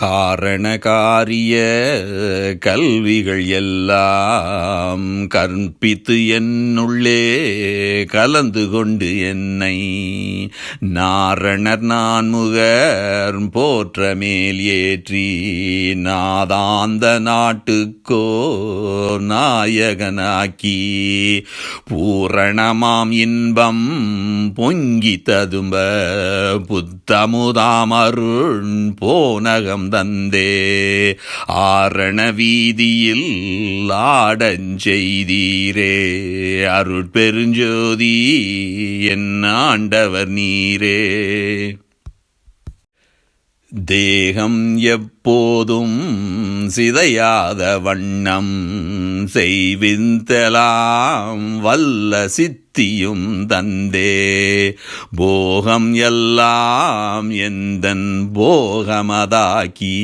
காரணகாரிய கல்விகள் எல்லாம் கற்பித்து என்னுள்ளே கலந்து கொண்டு என்னை நாரணர் நான்முகர் போற்ற மேல் ஏற்றி நாதாந்த நாட்டுக்கோ நாயகனாக்கி பூரணமாம் இன்பம் பொங்கி ததும்ப புத்தமுதாமருண் போனகம் தந்தே ஆரண வீதியில் ஆடஞ்செய்தீரே. அருட்பெருஞ்சோதி என் ஆண்டவர் நீரே. தேகம் எப் எப்போதும் சிதையாத வண்ணம் செய்விந்தலாம் வல்ல சித்தியும் தந்தே. போகம் எல்லாம் எந்தன் போகமதாக்கி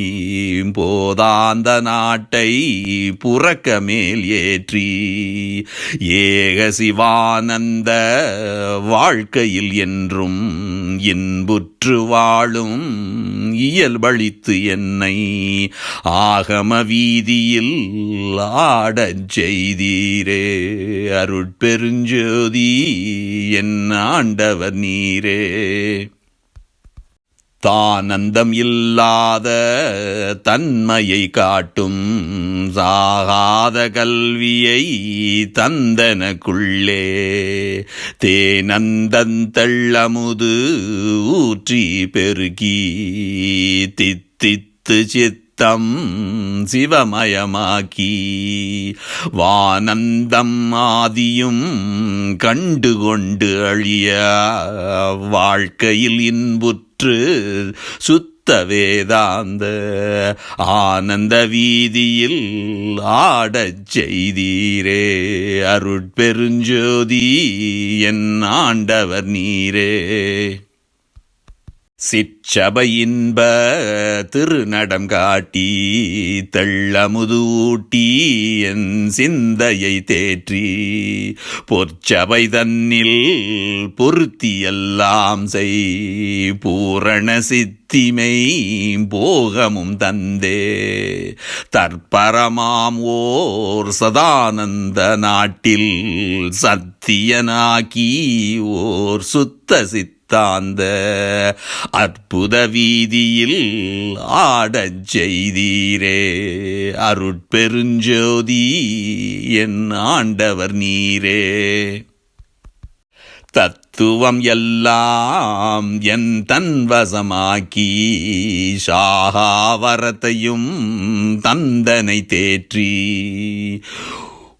போதாந்த நாட்டை புறக்க மேல் ஏற்றி. ஏக சிவானந்த வாழ்க்கையில் என்றும் இன்புற்று வாழும் இயல்பளித்து என்னை ஆகம வீதியில் ஆடச் செய்தீரே. அருட்பெருஞ்சோதி என் ஆண்டவர் நீரே. தானந்தம் இல்லாத தன்மையை காட்டும் சாகாத கல்வியை தந்தனக்குள்ளே. தேனந்தந்தள்ளமுது ஊற்றி பெருகி சித்து சித்தம் சிவமயமாக்கி வானந்தம் ஆதியும் கண்டு கொண்டு அழிய வாழ்க்கையில் இன்புற்று சுத்த வேதாந்த ஆனந்த வீதியில் ஆடச் செய்தீரே. அருட்பெருஞ்சோதி என் ஆண்டவர் நீரே. சிற்றபை திருநடம் காட்டி தெள்ளமுதூட்டி என் சிந்தையை தேற்றி பொற்சபை தன்னில் பொருத்தி எல்லாம் செய் பூரண சித்திமை போகமும் தந்தே தற்பரமாம் ஓர் சதானந்த நாட்டில் சத்தியனாக்கி ஓர் சுத்த சித்த தாந்த அற்புத வீதியில் ஆடச் செய்தீரே. அருட்பெருஞ்சோதி என் ஆண்டவர் நீரே. தத்துவம் எல்லாம் என் தன்வசமாக்கி சாகாவரத்தையும் தந்தனை தேற்றி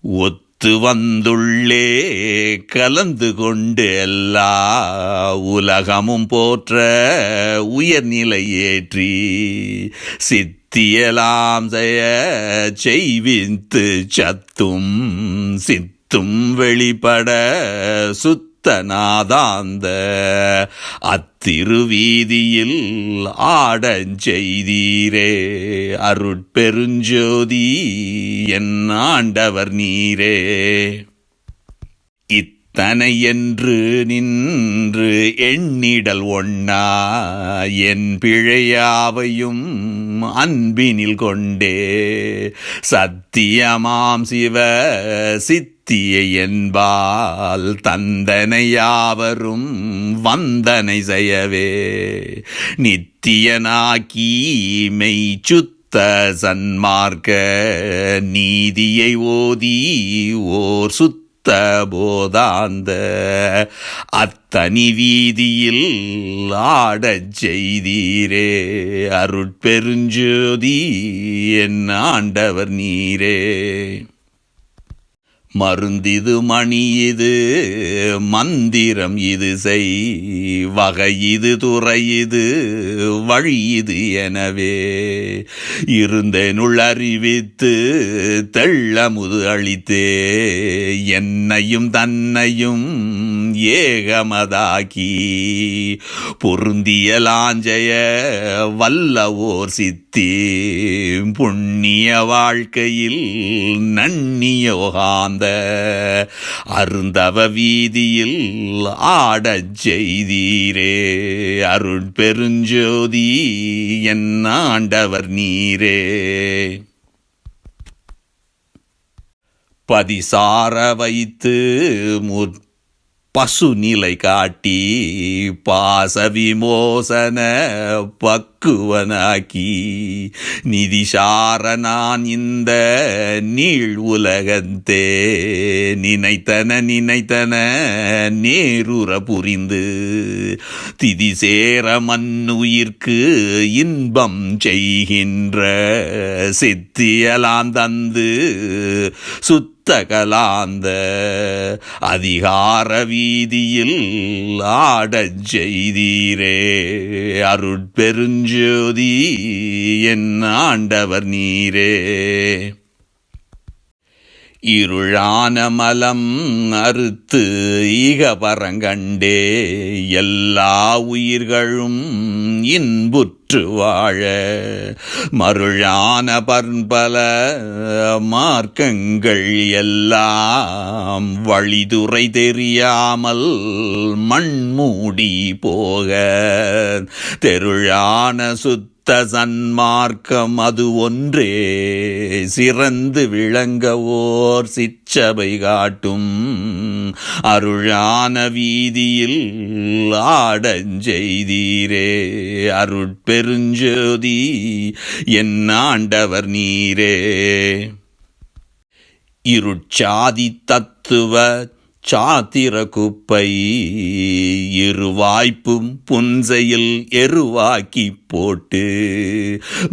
ஒத்து வந்துள்ளே கலந்து கொண்டு எல்லா உலகமும் போற்ற உயர்நிலை ஏற்றி சித்தியலாம் செய்ய செய்வித்து சத்தும் சித்தும் வெளிப்பட சுத்த நாதாந்த அத்திருவீதியில் ஆடஞ்செய்தீரே அருட்பெருஞ்சோதி என் ஆண்டவர் நீரே. இத்தனை என்று நின்று எண்ணிடல் ஒண்ணா என் பிழையாவையும் அன்பினில் கொண்டே. சத்தியமாம் சிவ சித் சித்திய என்பால் தந்தனையாவரும் வந்தனை செய்யவே. நித்தியனாக்கி மெய் சுத்த சன்மார்க்க நீதியை ஓதி ஓர் சுத்த போதாந்த. அத்தனி வீதியில் ஆடச் செய்தீரே அருட்பெருஞ்சோதி என் ஆண்டவர் நீரே. மருந்திது மணி இது மந்திரம் இது செய் வகை இது துறை இது வழி இது எனவே. இருந்தேனுள் அறிவித்து தெள்ளமுது அளித்தே என்னையும் தன்னையும் ஏகமதாக்கி. பொருந்திய லாஞ்சய வல்லவோர் சித்தி புண்ணிய வாழ்க்கையில் நன்னியோகாந்த அருந்தவ வீதியில் ஆடச் செய்தீரே. அருட்பெருஞ்சோதி என் ஆண்டவர் நீரே. பதிசார வைத்து முற் பசு நீலை காட்டி பாச விமோசன பக்குவனாக்கி. நிதிசார நான் இந்த நீள் உலகத்தே நினைத்தன நினைத்தன நேருற புரிந்து. திதி சேர மண்ணுயிர்க்கு இன்பம் செய்கின்ற சித்தியலாம் தந்து சுத்த கலாந்த அதிகார வீதியில் ஆடச் செய்தீரே. அருட்பெருஞ்சோதி என் ஆண்டவர் நீரே. இருளான மலம் அறுத்து ஈகபரங்கண்டே எல்லா உயிர்களும் இன்புற்று வாழ. மருளான பற்பல மார்க்கங்கள் எல்லாம் வழிதுறை தெரியாமல் மண்மூடி போக. தெருளான சுத்த சித்த சன்மார்க்கம் அது ஒன்றே. சிறந்து விளங்கவோர் சிச்சபை காட்டும். அருளான வீதியில் ஆடஞ்செய்தீரே. அருட்பெருஞ்சோதி என் ஆண்டவர் நீரே. இருட்சாதி தத்துவ சாத்திர குப்பை இருவாய்ப்பும் புன்சையில் எருவாக்கி போட்டு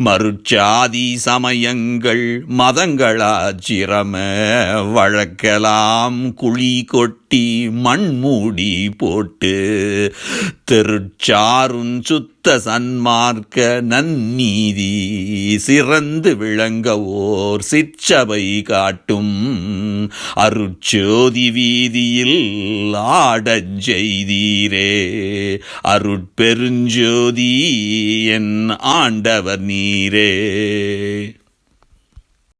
மறுச்சாதி சமயங்கள் மதங்களாச்சிரம வழக்கலாம் குழி கொட்டி மண்மூடி போட்டு திருச்சாருன் சுத்த சன்மார்க்க நன்னீதி சிறந்து விளங்கவோர் சிற்சபை காட்டும் அருட்சோதி வீதியில் ஆடச் செய்தீரே. அருட்பெருஞ்சோதி என் ஆண்டவர் நீரே.